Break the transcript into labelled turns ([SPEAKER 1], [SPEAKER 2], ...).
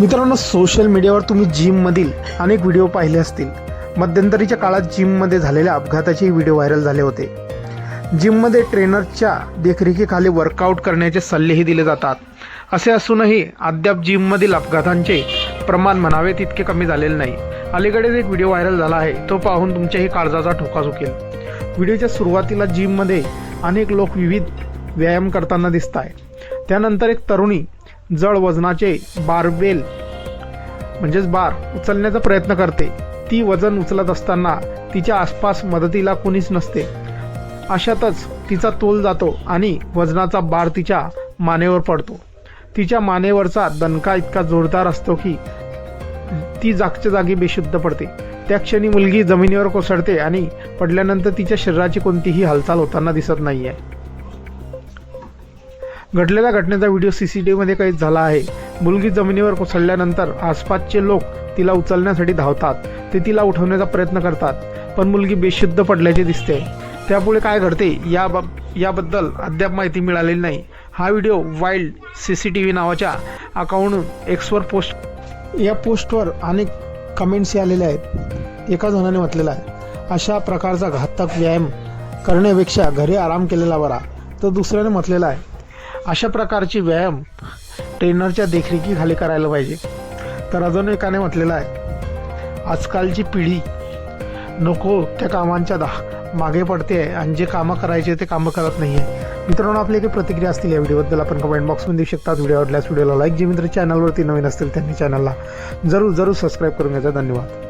[SPEAKER 1] मित्रांनो सोशल मीडियावर तुम्ही जिममधील अनेक व्हिडिओ पाहिले असतील. मध्यंतरीच्या काळात जिममध्ये झालेल्या अपघाताचे व्हिडिओ व्हायरल झाले होते. जिममध्ये ट्रेनरच्या देखरेखीखाली वर्कआउट करण्याचे सल्लेही दिले जातात. असे असूनही अद्याप जिममधील अपघातांचे प्रमाण म्हणावे तितके कमी झालेले नाही. अलीकडेच एक व्हिडिओ व्हायरल झाला आहे. तो पाहून तुमच्याही काळजाचा ठोका चुकेल. व्हिडिओच्या सुरुवातीला जिममध्ये अनेक लोक विविध व्यायाम करताना दिसत आहे त्यानंतर एक तरुणी जड वजनाचे बारबेल म्हणजेच बार उचलण्याचा प्रयत्न करते. ती वजन उचलत असताना तिच्या आसपास मदतीला कुणीच नसते. अशातच तिचा तोल जातो आणि वजनाचा बार तिच्या मानेवर पडतो. तिच्या मानेवरचा दणका इतका जोरदार असतो की ती जागच्या जागी बेशुद्ध पडते. त्या क्षणी मुलगी जमिनीवर कोसळते आणि पडल्यानंतर तिच्या शरीराची कोणतीही हालचाल होताना दिसत नाही आहे घडलेल्या घटनेचा व्हिडिओ सी सी टी व्हीमध्ये कैद झाला आहे. मुलगी जमिनीवर कोसळल्यानंतर आसपासचे लोक तिला उचलण्यासाठी धावतात. ते तिला उठवण्याचा प्रयत्न करतात पण मुलगी बेशुद्ध पडल्याचे दिसते. त्यापुढे काय घडते या याबद्दल अद्याप माहिती मिळालेली नाही. हा video wild C C T V नावाच्या अकाउंट एक्सवर पोस्ट या पोस्टवर अनेक कमेंट्स आलेल्या आहेत. एका जणाने म्हटलेला आहे अशा प्रकारचा घातक व्यायाम करण्यापेक्षा घरी आराम केलेला बरा. तर दुसऱ्याने म्हटलेला आहे अशा प्रकारची व्यायाम ट्रेनरच्या देखरेखीखाली करायला पाहिजे. तर अजून एकाने म्हटलेलं आहे आजकालची पिढी नको त्या कामांच्या दा मागे पडते आहे आणि जे कामं करायचे ते कामं करत नाही आहे मित्रांनो आपली काही प्रतिक्रिया असतील या व्हिडिओबद्दल. आपण कमेंट बॉक्समध्ये देऊ शकतात व्हिडिओ आवडल्यास व्हिडिओला लाईक जे मित्र चॅनलवरती नवीन असतील त्यांनी चॅनलला जरूर जरूर सबस्क्राईब करून घ्यायचा. धन्यवाद.